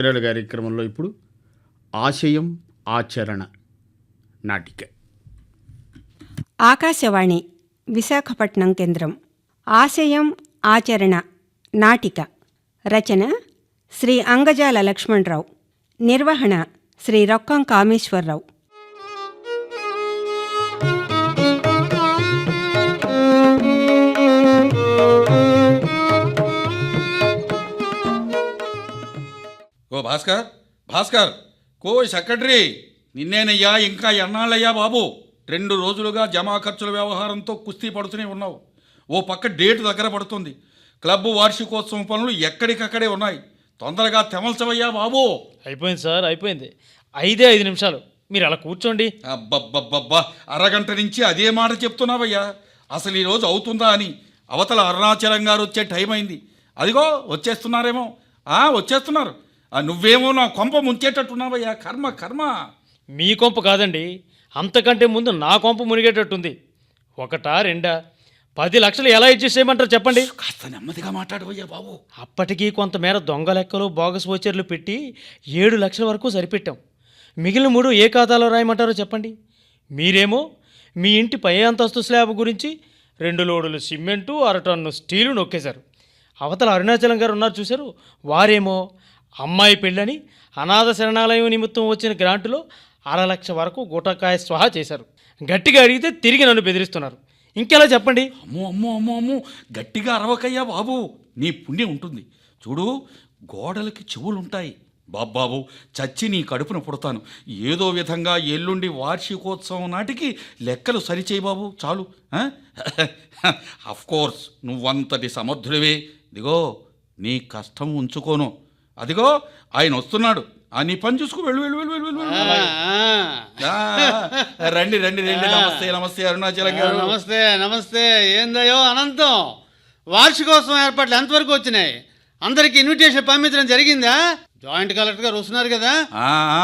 వీరల కార్యక్రమంలో ఇప్పుడు ఆశయం ఆచరణ నాటిక. ఆకాశవాణి విశాఖపట్నం కేంద్రం. ఆశయం ఆచరణ నాటిక. రచన శ్రీ అంగజాల లక్ష్మణరావు. నిర్వహణ శ్రీ రొక్కం కామేశ్వరరావు. ఓ భాస్కర్ భాస్కర్ కో సెక్రటరీ నిన్నేనయ్యా ఇంకా ఎన్నాళ్ళయ్యా బాబు? రెండు రోజులుగా జమా ఖర్చుల వ్యవహారంతో కుస్తీ పడుతూనే ఉన్నావు. ఓ పక్క డేటు దగ్గర పడుతుంది. క్లబ్ వార్షికోత్సవం పనులు ఎక్కడికక్కడే ఉన్నాయి. తొందరగా తెమల్చవయ్యా బాబు. అయిపోయింది సార్ అయిపోయింది. ఐదే ఐదు నిమిషాలు. మీరు అలా కూర్చోండి. అబ్బబ్బబ్బబ్బా అరగంట నుంచి అదే మాట చెప్తున్నావయ్యా. అసలు ఈరోజు అవుతుందా అని. అవతల అరుణాచలం గారు వచ్చే టైం అయింది. అదిగో వచ్చేస్తున్నారేమో. ఆ వచ్చేస్తున్నారు. నువ్వేమో నా కొంప ముంచేటట్టున్నావయ్యా కర్మ కర్మ. మీ కొంప కాదండి అంతకంటే ముందు నా కొంప మునిగేటట్టుంది. ఒకటా రెండా? పది లక్షలు ఎలా అడ్జస్ట్ చేయమంటారు చెప్పండి. కాస్త నెమ్మదిగా మాట్లాడవయ్యా బాబు. అప్పటికి కొంతమేర దొంగ లెక్కలు బోగస్ వోచర్లు పెట్టి ఏడు లక్షల వరకు సరిపెట్టాం. మిగిలిన మూడు ఏ ఖాతాలో రాయమంటారో చెప్పండి. మీరేమో మీ ఇంటి పై అంతస్తు స్లాబ్ గురించి రెండు లోడులు సిమెంటు అరటన్ను స్టీలు నొక్కేశారు. అవతల అరుణాచలం గారు ఉన్నారు చూశారు. వారేమో అమ్మాయి పెళ్ళని అనాథ శరణాలయం నిమిత్తం వచ్చిన గ్రాంటులో అర లక్ష వరకు గుటకాయ స్వాహా చేశారు. గట్టిగా అడిగితే తిరిగి నన్ను బెదిరిస్తున్నారు. ఇంకెలా చెప్పండి? అమ్మో అమ్మో అమ్మో అమ్మో గట్టిగా అరవకయ్యా బాబు. నీ పుణ్యం ఉంటుంది. చూడు గోడలకి చెవులుంటాయి. బాబాబు చచ్చి నీ కడుపున పుడతాను. ఏదో విధంగా ఎల్లుండి వార్షికోత్సవం నాటికి లెక్కలు సరిచేయి బాబు చాలు. అఫ్కోర్స్ నువ్వంతటి సమర్థుడివే. ఇదిగో నీ కష్టం ఉంచుకోను. అదిగో ఆయన వస్తున్నాడు. ఆ నీ పని చూసుకో వెళ్ళు వెళ్ళు వెళ్ళు వెళ్ళు రండి రండి రండి. నమస్తే నమస్తే అరుణాచలం గారు. నమస్తే నమస్తే. ఏందయ్యో అనంతం. వార్షికోత్సవం ఏర్పాట్లు ఎంతవరకు వచ్చినాయి? అందరికి ఇన్విటేషన్ పంపించడం జరిగిందా? జాయింట్ కలెక్టర్ గారు వస్తున్నారు కదా.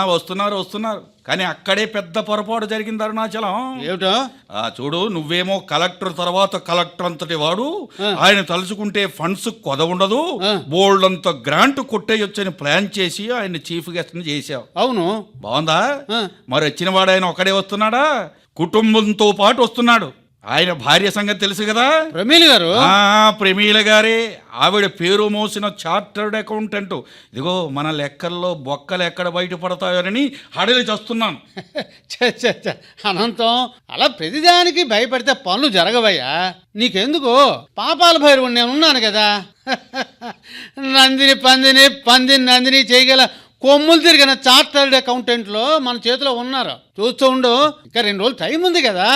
వస్తున్నారు వస్తున్నారు. కానీ అక్కడే పెద్ద పొరపాటు జరిగింది అరుణాచలం. ఏమిటో? ఆ చూడు నువ్వేమో కలెక్టర్ తర్వాత కలెక్టర్ అంతటి వాడు. ఆయన తలుచుకుంటే ఫండ్స్ కొద ఉండదు. బోల్డ్ అంత గ్రాంట్ కొట్టేయొచ్చని ప్లాన్ చేసి ఆయన చీఫ్ గెస్ట్ చేశావు. అవును. బాగుందా. మరి వచ్చిన వాడు ఆయన ఒకడే వస్తున్నాడా? కుటుంబంతో పాటు వస్తున్నాడు. ఆయన భార్య సంగతి తెలుసు కదా? ప్రమీల్ గారు? ఆ ప్రమీల గారే. ఆవిడ పేరు మోసిన చార్టర్డ్ అకౌంటెంట్. ఇదిగో మన లెక్కల్లో బొక్కలు ఎక్కడ బయటపడతాయోనని హడలి చేస్తున్నాను. అనంతం అలా ప్రతిదానికి భయపడితే పనులు జరగవయ్యా. నీకెందుకు? పాపాల భైరవుడు నేను ఉన్నాను కదా. నందిని పందిని పందిని నందిని చేయగల కొమ్ములు తిరిగిన చార్టర్డ్ అకౌంటెంట్లో మన చేతిలో ఉన్నారు. చూస్తూ ఉండు ఇంకా రెండు రోజులు టైం ఉంది కదా.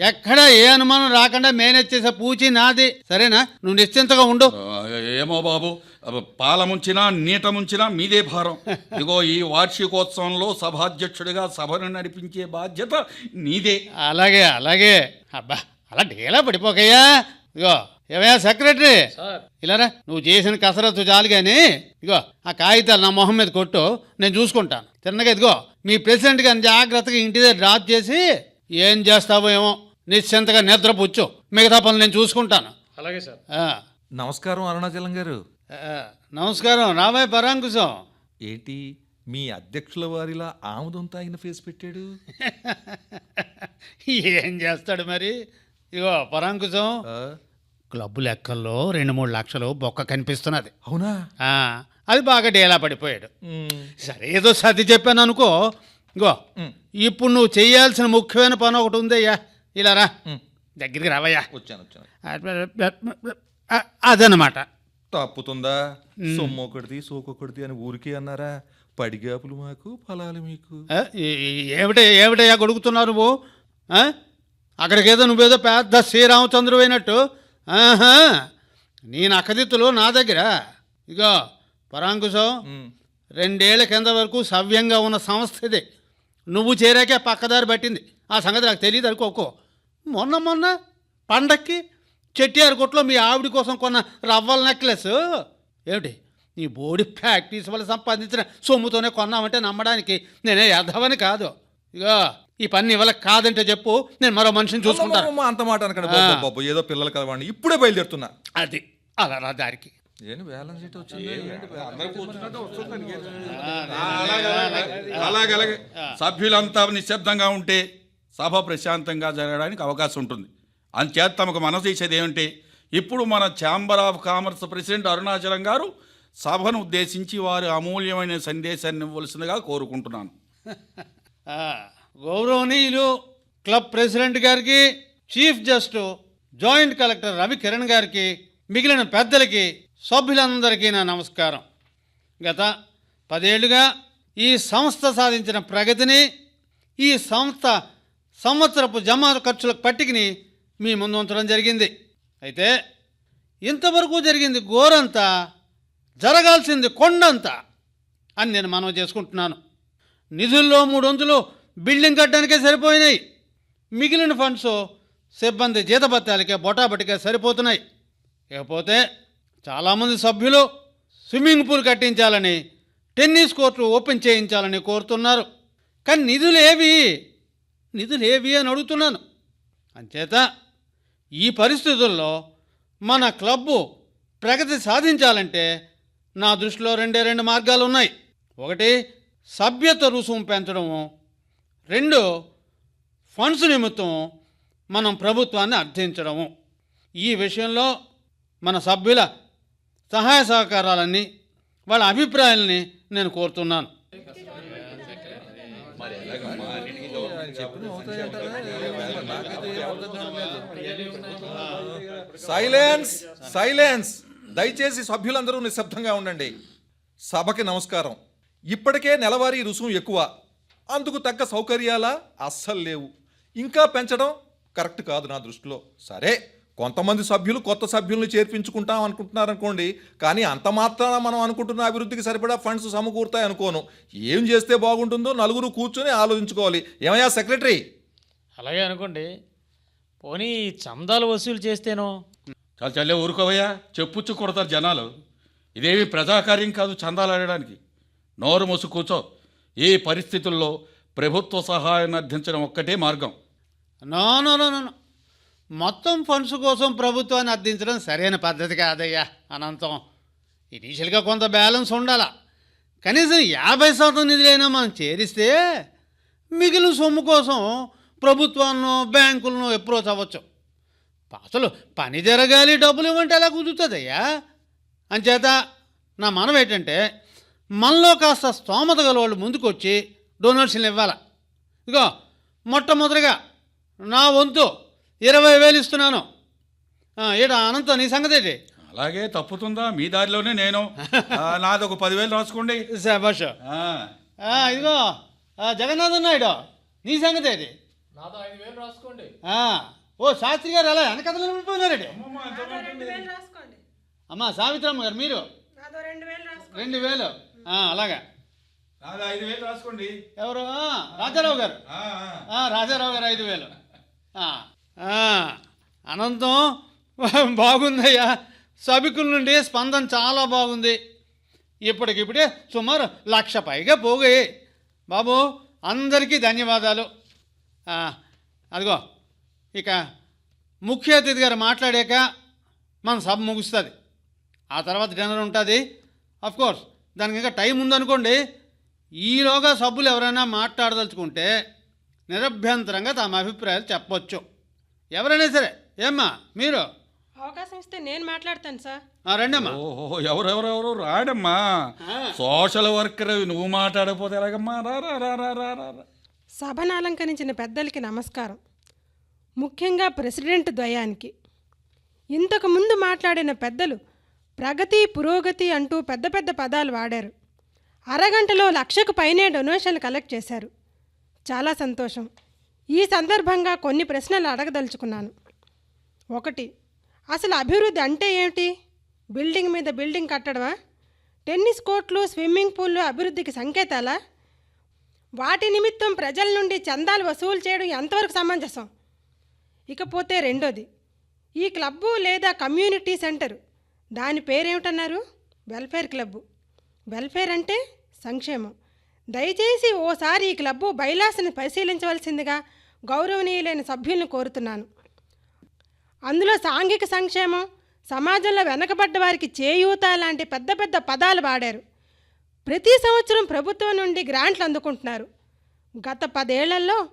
ఎక్కడ ఏ అనుమానం రాకుండా మేనేజ్ చేసే పూచి నాది. సరేనా? నువ్వు నిశ్చింతగా ఉండు. ఏమో బాబు పాల ముంచినా నీట ముంచినా మీదే భారం. ఇదిగో ఈ వార్షికోత్సవంలో సభాధ్యక్షుడిగా సభను నడిపించే బాధ్యత నీదే. అలాగే అలాగే. అబ్బా అలా డేలా పడిపోకయ్యా. ఇగో ఏమయ్యా సెక్రటరీ? ఇలారా? నువ్వు చేసిన కసరత్తు చాలు కానీ ఇగో ఆ కాగితాలు నా మొహం మీద కొట్టు నేను చూసుకుంటాను. తిన్నగా ఇదిగో మీ ప్రెసిడెంట్ గారిని జాగ్రత్తగా ఇంటి దగ్గర డ్రాప్ చేసి ఏం చేస్తావో ఏమో నిశ్చింతగా నిద్రపుచ్చు. మిగతా పనులు నేను చూసుకుంటాను. అలాగే సార్. ఆ, నమస్కారం అరుణాచలం గారు. ఆ, నమస్కారం రాబాయ్ పరాంకుశం. ఏంటి మీ అధ్యక్షుల వారిలా ఆముదం తాగిన ఫేస్ పెట్టాడు? ఏం చేస్తాడు మరి? ఇగో పరాంకుశం. ఆ, క్లబ్ లెక్కల్లో రెండు మూడు లక్షలు బొక్క కనిపిస్తున్నది. అవునా? అది బాగా డేలా పడిపోయాడు. సరే ఏదో సర్ది చెప్పాను అనుకో. మ్. ఇప్పుడు నువ్వు చేయాల్సిన ముఖ్యమైన పని ఒకటి ఉందయ్యా. ఇలా రా. దగ్గరికి రావయ్యా. వచ్చాను అదనమాట తప్పుతుందా? సొమ్ము ఒకటిది సోకొకటిది అని ఊరికే అన్నారా? పడిగాపులు మాకు ఫలాలు మీకు. ఏమిటే ఏమిటయ్యా గొడుగుతున్నావు నువ్వు? అక్కడికేదో నువ్వేదో పెద్ద శ్రీరామచంద్రు అయినట్టు ఆహా నీ నక్కదిత్తులు నా దగ్గర. ఇగో పరాంకుశం రెండేళ్ళ కింద వరకు సవ్యంగా ఉన్న సంస్థ ఇది. నువ్వు చేరాకే పక్కదారి పట్టింది. ఆ సంగతి నాకు తెలియదు అనుకోకో మొన్న మొన్న పండక్కి చెట్టియారు కొట్లో మీ ఆవిడ కోసం కొన్న రవ్వల నెక్లెస్. ఏమిటి? నీ బోడి ప్రాక్టీస్ వల్ల సంపాదించిన సొమ్ముతోనే కొన్నామంటే నమ్మడానికి నేనే యథవని కాదు. ఇగో ఈ పని ఇవాళ కాదంటే చెప్పు నేను మరో మనిషిని చూసుకుంటాను అంత మాట అనకండి బాబు, ఏదో పిల్లలు కలవాడిని. ఇప్పుడే బయలుదేరుతున్నా. అది అలా రా దారికి. ఏంటి బ్యాలెన్స్ షీట్ వచ్చింది? అలాగే అలాగే సభ్యులంతా నిశ్శబ్దంగా ఉంటే సభ ప్రశాంతంగా జరగడానికి అవకాశం ఉంటుంది. అంచేత తమకు మనసు ఇచ్చేది ఏమంటే? ఇప్పుడు మన chamber of commerce president Arunachalam garu సభను ఉద్దేశించి వారి అమూల్యమైన సందేశాన్ని ఇవ్వవలసిందిగా కోరుకుంటున్నాను. గౌరవనీయులు క్లబ్ ప్రెసిడెంట్ గారికి chief just joint collector Ravi Kiran garu మిగిలిన పెద్దలకి సభ్యులందరికీ నా నమస్కారం. గత పదేళ్ళుగా ఈ సంస్థ సాధించిన ప్రగతిని ఈ సంస్థ సంవత్సరపు జమా ఖర్చుల పట్టికని మీ ముందు ఉంచడం జరిగింది. అయితే ఇంతవరకు జరిగింది గోరంతా జరగాల్సింది కొండంతా అని నేను మనవి చేసుకుంటున్నాను. నిధుల్లో మూడొంతులు బిల్డింగ్ కట్టడానికే సరిపోయినాయి. మిగిలిన ఫండ్స్ సిబ్బంది జీతభత్యాలకే బొటాబొటికే సరిపోతున్నాయి. ఇకపోతే చాలామంది సభ్యులు స్విమ్మింగ్ పూల్ కట్టించాలని టెన్నిస్ కోర్టు ఓపెన్ చేయించాలని కోరుతున్నారు. కానీ నిధులు ఏవి నిధులు ఏవి అని అడుగుతున్నాను. అంచేత ఈ పరిస్థితుల్లో మన క్లబ్బు ప్రగతి సాధించాలంటే నా దృష్టిలో రెండే రెండు మార్గాలు ఉన్నాయి ఒకటి సభ్యత రుసుము పెంచడము రెండు ఫండ్స్ నిమిత్తం మనం ప్రభుత్వాన్ని అర్థించడము. ఈ విషయంలో మన సభ్యుల సహాయ సహకారాలన్నీ వాళ్ళ అభిప్రాయాలని నేను కోరుతున్నాను. Silence silence. దయచేసి సభ్యులందరూ నిశ్శబ్దంగా ఉండండి. సభకి నమస్కారం. ఇప్పటికే నెలవారీ రుసుము ఎక్కువ. అందుకు తగ్గ సౌకర్యాలా అస్సలు లేవు. ఇంకా పెంచడం కరెక్ట్ కాదు నా దృష్టిలో. సరే కొంతమంది సభ్యులు కొత్త సభ్యుల్ని చేర్పించుకుంటాం అనుకుంటున్నారనుకోండి కానీ అంత మాత్రాన మనం అనుకుంటున్న అభివృద్ధికి సరిపడా ఫండ్స్ సమకూరుతాయి అనుకోను. ఏం చేస్తే బాగుంటుందో నలుగురు కూర్చొని ఆలోచించుకోవాలి. ఏమయ్యా సెక్రటరీ? అలాగే అనుకోండి. పోనీ చందాలు వసూలు చేస్తేనో? చాలా చల్లే ఊరుకోవయ్యా. చెప్పుచ్చు కొడతారు జనాలు. ఇదేమి ప్రజాకార్యం కాదు చందాలు ఆడడానికి. నోరు మూసు కూర్చో. ఈ పరిస్థితుల్లో ప్రభుత్వ సహాయాన్ని అర్థించడం ఒక్కటే మార్గం? నో నో నో నో మొత్తం ఫండ్స్ కోసం ప్రభుత్వాన్ని అర్థించడం సరైన పద్ధతి కాదయ్యా అనంతం. ఇనీషియల్గా కొంత బ్యాలెన్స్ ఉండాల? కనీసం యాభై శాతం నిధులైనా మనం చేరిస్తే మిగిలిన సొమ్ము కోసం ప్రభుత్వాలను బ్యాంకులను అప్రోచ్ అవ్వచ్చు. అసలు పని జరగాలి డబ్బులు ఇవ్వంటే ఎలా కుదురుతుందయ్యా? అంచేత నా మనం ఏంటంటే మనలో కాస్త స్తోమత గల వాళ్ళు ముందుకొచ్చి డొనేషన్లు ఇవ్వాలి? ఇగో మొట్టమొదటిగా నా వంతు ఇరవై వేలు ఇస్తున్నాను. ఆ, ఏడా అనంతం నీ సంగతి ఏంటి? అలాగే తప్పుతుందా? మీ దారిలోనే నేను. నాది ఒక పదివేలు రాసుకోండి. ఆ, ఇదిగో జగన్నాథన్ నాయుడు నీ సంగతి ఏంటి? ఆ, ఓ శాస్త్రి గారు అలా వెనకథలు వెళ్ళిపోయినారండి అమ్మా సావిత్రమ్మ గారు మీరు? రెండు వేలు. అలాగా. ఐదు వేలు రాసుకోండి. ఎవరు? రాజారావు గారు. రాజారావు గారు ఐదు వేలు. అనంతం బాగుందయ్యా. సభికుల నుండి స్పందన చాలా బాగుంది. ఇప్పటికిప్పుడే సుమారు లక్ష పైగా పోగాయి. బాబు అందరికీ ధన్యవాదాలు. అదిగో ఇక ముఖ్య అతిథి గారు మాట్లాడాక మన సభ ముగుస్తుంది. ఆ తర్వాత డిన్నర్ ఉంటుంది. కోర్స్ దానికి ఇంకా టైం ఉందనుకోండి ఈలోగా సభ్యులు ఎవరైనా మాట్లాడదలుచుకుంటే నిరభ్యంతరంగా తమ అభిప్రాయాలు చెప్పొచ్చు. ఎవరైనా సరే ఏమ్మా మీరు? అవకాశం ఇస్తే నేను మాట్లాడతాను సార్. ఆ, రండమ్మా. ఓహో ఎవరెవరెవరు? రాడమ్మా. సోషల్ వర్కర్ నువ్వు మాట్లాడకపోతే ఎలాగమ్మా? రా రా రా రా రా రా రా. సభను అలంకరించిన పెద్దలకి నమస్కారం. ముఖ్యంగా ప్రెసిడెంట్ ద్వయానికి ఇంతకు ముందు మాట్లాడిన పెద్దలు ప్రగతి పురోగతి అంటూ పెద్ద పెద్ద పదాలు వాడారు. అరగంటలో లక్షకు పైనే డొనేషన్లు కలెక్ట్ చేశారు. చాలా సంతోషం. ఈ సందర్భంగా కొన్ని ప్రశ్నలు అడగదలుచుకున్నాను. ఒకటి అసలు అభివృద్ధి అంటే ఏమిటి? బిల్డింగ్ మీద బిల్డింగ్ కట్టడమా? టెన్నిస్ కోర్టులు స్విమ్మింగ్ పూల్లు అభివృద్ధికి సంకేతాలా? వాటి నిమిత్తం ప్రజల నుండి చందాలు వసూలు చేయడం ఎంతవరకు సమంజసం? ఇకపోతే రెండోది ఈ క్లబ్బు లేదా కమ్యూనిటీ సెంటర్ దాని పేరేమిటన్నారు? Welfare club. వెల్ఫేర్ అంటే సంక్షేమం. దయచేసి ఓసారి ఈ క్లబ్బు బైలాసని పరిశీలించవలసిందిగా గౌరవనీయులైన సభ్యులను కోరుతున్నాను. అందులో సాంఘిక సంక్షేమం సమాజంలో వెనకబడ్డ వారికి చేయూత లాంటి పెద్ద పెద్ద పదాలు వాడారు. ప్రతి సంవత్సరం ప్రభుత్వం నుండి గ్రాంట్లు అందుకుంటున్నారు. గత పదేళ్ళలో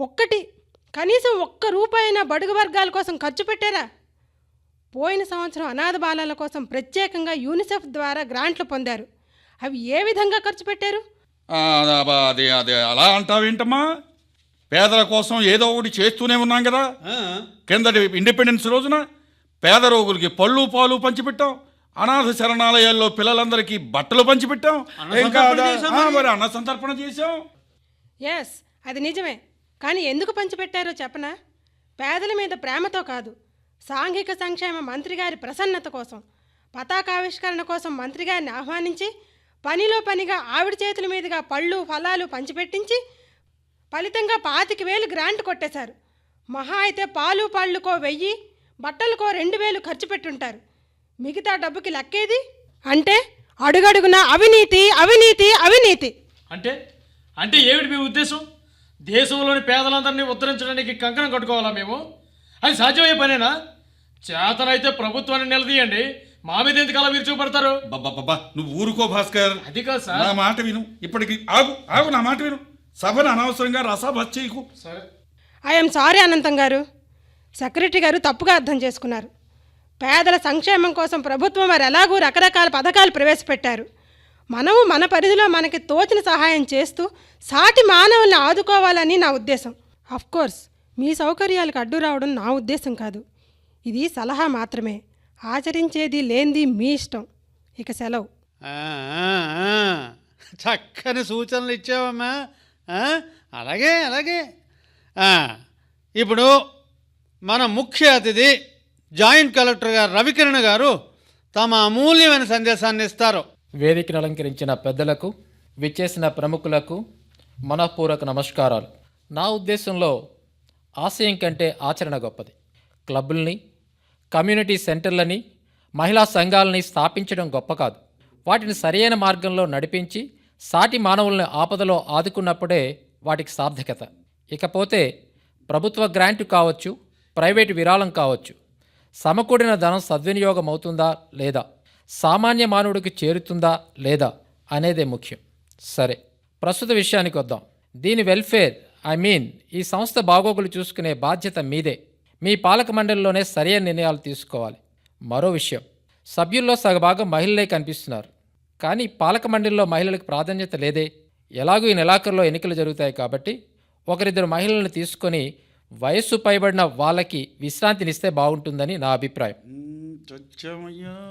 ఒక్కటి కనీసం ఒక్క రూపాయినా బడుగు వర్గాల కోసం ఖర్చు పెట్టారా? పోయిన సంవత్సరం అనాథ బాలల కోసం ప్రత్యేకంగా యూనిసెఫ్ ద్వారా గ్రాంట్లు పొందారు. అవి ఏ విధంగా ఖర్చు పెట్టారు? ఆ, అదే అదే అలా అంటావేంటమ్మా పేదల కోసం ఏదో ఒకటి చేస్తూనే ఉన్నాం కదా. కిందటి ఇండిపెండెన్స్ రోజున పేద రోగులకి పళ్ళు పాలు పంచిపెట్టాం. అనాథ శరణాలయాల్లో పిల్లలందరికీ బట్టలు పంచిపెట్టాం. ఇంకా మరి. అన్న సంతర్పణ చేశాం. ఎస్ అది నిజమే. కానీ ఎందుకు పంచిపెట్టారో చెప్పనా? పేదల మీద ప్రేమతో కాదు. సాంఘిక సంక్షేమ మంత్రి గారి ప్రసన్నత కోసం పతాకావిష్కరణ కోసం మంత్రి గారిని ఆహ్వానించి పనిలో పనిగా ఆవిడ చేతుల మీదుగా పళ్ళు ఫలాలు పంచిపెట్టించి ఫలితంగా పాతిక వేలు గ్రాంట్ కొట్టేశారు. మహా అయితే పాలు పళ్ళుకో వెయ్యి బట్టలకో రెండు వేలు ఖర్చు పెట్టుంటారు. మిగతా డబ్బుకి లెక్కేది? అంటే అడుగడుగున అవినీతి అవినీతి అవినీతి. అంటే అంటే ఏమిటి మీ ఉద్దేశం? దేశంలోని పేదలందరినీ ఉద్ధరించడానికి కంకణం కట్టుకోవాలా మేము? అది సాధ్యమయ్యే పనేనా? చేతనైతే ప్రభుత్వాన్ని నిలదీయండి. మా మీద ఎందుకు అలా మీరు చూపడతారు? బాబా నువ్వు ఊరుకో భాస్కర్. అది కాదు నా సార్ మాట విను. ఇప్పటికి ఆగు ఆగు నా మాట విను. సభను అనవసరంగా రసాభస్ చేయకు. సరే. ఐఎమ్ సారీ అనంతం గారు. సెక్రటరీ గారు తప్పుగా అర్థం చేసుకున్నారు. పేదల సంక్షేమం కోసం ప్రభుత్వం వారు ఎలాగూ రకరకాల పథకాలు ప్రవేశపెట్టారు. మనము మన పరిధిలో మనకి తోచిన సహాయం చేస్తూ సాటి మానవుల్ని ఆదుకోవాలని నా ఉద్దేశం. కోర్స్ మీ సౌకర్యాలకు అడ్డు రావడం నా ఉద్దేశం కాదు. ఇది సలహా మాత్రమే. ఆచరించేది లేనిది మీ ఇష్టం. ఇక సెలవు. చక్కని సూచనలు ఇచ్చావమ్మా. అలాగే అలాగే. ఆ, ఇప్పుడు మన ముఖ్య అతిథి జాయింట్ కలెక్టర్ గారు రవికిరణ్ గారు తమ అమూల్యమైన సందేశాన్ని ఇస్తారు. వేదికను అలంకరించిన పెద్దలకు విచ్చేసిన ప్రముఖులకు మనఃపూర్వక నమస్కారాలు. నా ఉద్దేశంలో ఆశయం కంటే ఆచరణ గొప్పది. క్లబ్బుల్ని కమ్యూనిటీ సెంటర్లని మహిళా సంఘాలని స్థాపించడం గొప్ప కాదు. వాటిని సరైన మార్గంలో నడిపించి సాటి మానవుల్ని ఆపదలో ఆదుకున్నప్పుడే వాటికి సార్థకత. ఇకపోతే ప్రభుత్వ గ్రాంటు కావచ్చు ప్రైవేటు విరాళం కావచ్చు సమకూడిన ధనం సద్వినియోగం అవుతుందా లేదా సామాన్య మానవుడికి చేరుతుందా లేదా అనేదే ముఖ్యం. సరే ప్రస్తుత విషయానికి వద్దాం. దీని వెల్ఫేర్ ఐ మీన్ ఈ సంస్థ బాగోగులు చూసుకునే బాధ్యత మీదే. మీ పాలక మండలిలోనే సరైన నిర్ణయాలు తీసుకోవాలి. మరో విషయం సభ్యుల్లో సగభాగం మహిళలే కనిపిస్తున్నారు. కానీ పాలక మండలిలో మహిళలకు ప్రాధాన్యత లేదే. ఎలాగూ ఈ నెలాఖరులో ఎన్నికలు జరుగుతాయి కాబట్టి ఒకరిద్దరు మహిళలను తీసుకొని వయస్సు పైబడిన వాళ్ళకి విశ్రాంతినిస్తే బాగుంటుందని నా అభిప్రాయం. మ్మ్,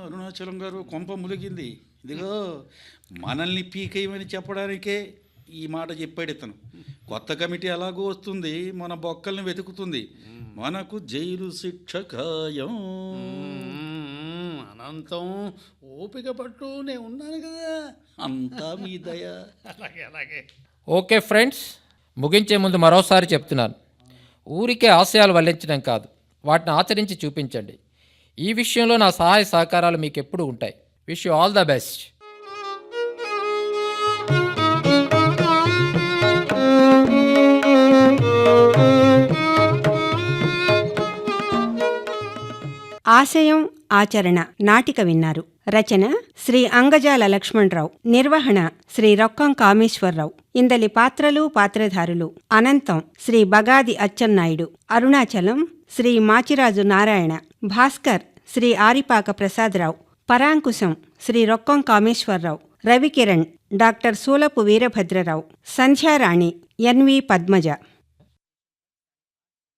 అరుణాచలం గారు కొంప ములిగింది. ఇదిగో మనల్ని పీకేయమని చెప్పడానికే ఈ మాట చెప్పాడు ఇతను. కొత్త కమిటీ అలాగూ వస్తుంది మన బొక్కల్ని వెతుకుతుంది. మనకు జైలు శిక్ష ఖాయం. అనంతం ఓపిక పట్టు నేను ఉన్నాను కదా. అంతా మీ దయ. అలాగే అలాగే. ఓకే ఫ్రెండ్స్ ముగించే ముందు మరోసారి చెప్తున్నాను. ఊరికే ఆశయాలు వల్లించడం కాదు వాటిని ఆచరించి చూపించండి. ఈ విషయంలో నా సహాయ సహకారాలు మీకు ఎప్పుడూ ఉంటాయి. Wish you all the best ఆశయం ఆచరణ నాటిక విన్నారు. రచన శ్రీ అంగజాల లక్ష్మణరావు. నిర్వహణ శ్రీ రొక్కం కామేశ్వరరావు. ఇందలి పాత్రలు పాత్రధారులు. Anantham Shri Bagadi Atchannaidu. Arunachalam Shri Machiraju Narayana. Bhaskar Shri Aripaka Prasadarao. Parankusam Shri Rokkam Kameswararao. Ravikiran doctor Sulapu Veerabhadrarao. Sandhyarani N V Padmaja.